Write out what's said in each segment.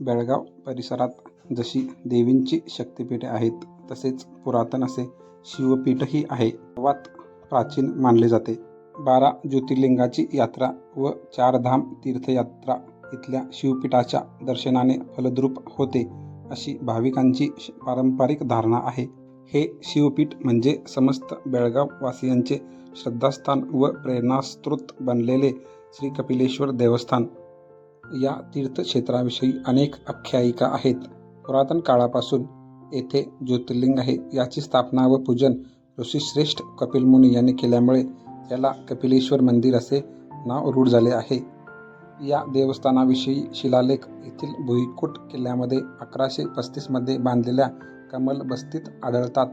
बेळगाव परिसरात जशी देवींची शक्तिपीठे आहेत तसेच पुरातन असे शिवपीठही आहे. सर्वात प्राचीन मानले जाते. बारा ज्योतिर्लिंगाची यात्रा व चारधाम तीर्थयात्रा इथल्या शिवपीठाच्या दर्शनाने फलद्रूप होते अशी भाविकांची श- पारंपरिक धारणा आहे. हे शिवपीठ म्हणजे समस्त बेळगाववासियांचे श्रद्धास्थान व प्रेरणास्त्रोत बनलेले श्री कपिलेश्वर देवस्थान. या तीर्थक्षेत्राविषयी अनेक आख्यायिका आहेत. पुरातन काळापासून येथे ज्योतिर्लिंग आहे. याची स्थापना व पूजन ऋषीश्रेष्ठ कपिलमुनी यांनी केल्यामुळे याला कपिलेश्वर मंदिर असे नाव रूढ झाले आहे. या देवस्थानाविषयी शिलालेख येथील भुईकोट किल्ल्यामध्ये अकराशे पस्तीसमध्ये बांधलेल्या कमल बस्तीत आढळतात.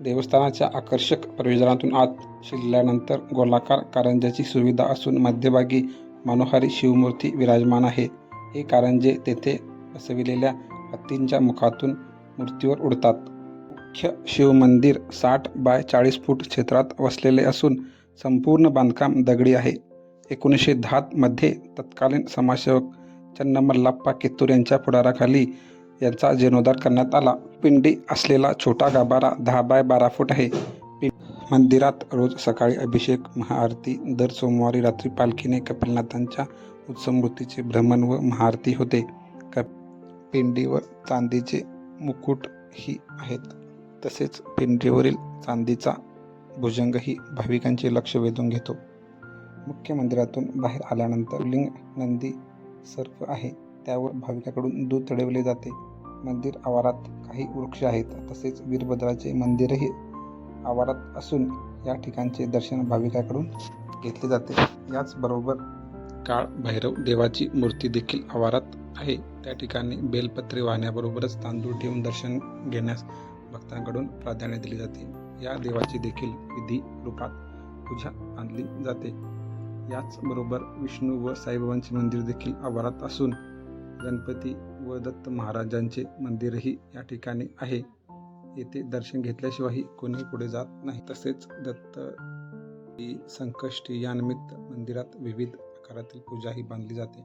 देवस्थानाच्या आकर्षक प्रवेशद्वारातून आत शिरल्यानंतर गोलाकार कारंज्याची सुविधा असून मध्यभागी मनोहारी शिवमूर्ती विराजमान आहे. हे कारंजे तेथे बसविलेल्या हत्तींच्या मुखातून मूर्तीवर उडतात. मुख्य शिवमंदिर साठ बाय चाळीस फूट क्षेत्रात वसलेले असून संपूर्ण बांधकाम दगडी आहे. एकोणीसशे दहामध्ये तत्कालीन समाजसेवक चन्नमल्लाप्पा कित्तूर यांच्या पुढाराखाली यांचा जीर्णोद्धार करण्यात आला. पिंडी असलेला छोटा गाभारा दहा बाय बारा फूट आहे. मंदिरात रोज सकाळी अभिषेक महाआरती दर सोमवारी रात्री पालखीने कपिलनाथांच्या उत्सवमूर्तीचे भ्रमण व महाआरती होते. क पिंडीवर चांदीचे मुकुटही आहेत. तसेच पिंडीवरील चांदीचा भुजंगही भाविकांचे लक्ष वेधून घेतो. मुख्य मंदिरातून बाहेर आल्यानंतर लिंग नंदी सर्फ आहे. त्यावर भाविकाकडून दूध चढवले जाते. मंदिर आवारात काही वृक्ष आहेत. तसेच वीरभद्राचे मंदिरही आवारात असून या ठिकाणचे दर्शन भाविकाकडून घेतले जाते. याचबरोबर काळ भैरव देवाची मूर्ती देखील आवारात आहे. त्या ठिकाणी बेलपत्रे वाहण्याबरोबरच तांदूळ ठेवून दर्शन घेण्यास भक्तांकडून प्राधान्य दिले जाते. या देवाची देखील विधी रूपात पूजा मानली जाते. याचबरोबर विष्णू व साईबाबांचे मंदिर देखील आवारात असून गणपती व दत्त महाराजांचे मंदिरही या ठिकाणी आहे. येथे दर्शन घेतल्याशिवायही कोणी पुढे जात नाही. तसेच दत्त ही संकष्टी यानिमित्त मंदिरात विविध आकारातील पूजाही बांधली जाते.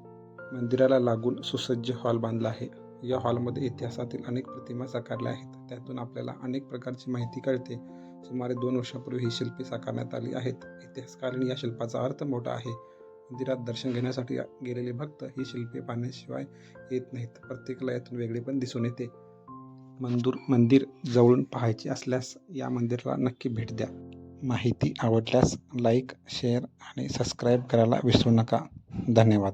मंदिराला लागून सुसज्ज हॉल बांधला आहे. या हॉलमध्ये इतिहासातील अनेक प्रतिमा साकारल्या आहेत. त्यातून आपल्याला अनेक प्रकारची माहिती कळते. सुमारे दोन वर्षापूर्वी ही शिल्पे साकारण्यात आली आहेत. इतिहासकारण या शिल्पाचा अर्थ मोठा आहे. मंदिरात दर्शन घेण्यासाठी गेलेले भक्त ही शिल्पे पाहण्याशिवाय येत नाहीत. प्रत्येकाला यातून वेगळे पण दिसून येते. मंदूर मंदिर जवळून पाहायचे असल्यास या मंदिराला नक्की भेट द्या. माहिती आवडल्यास लाईक शेअर आणि सबस्क्राईब करायला विसरू नका. धन्यवाद.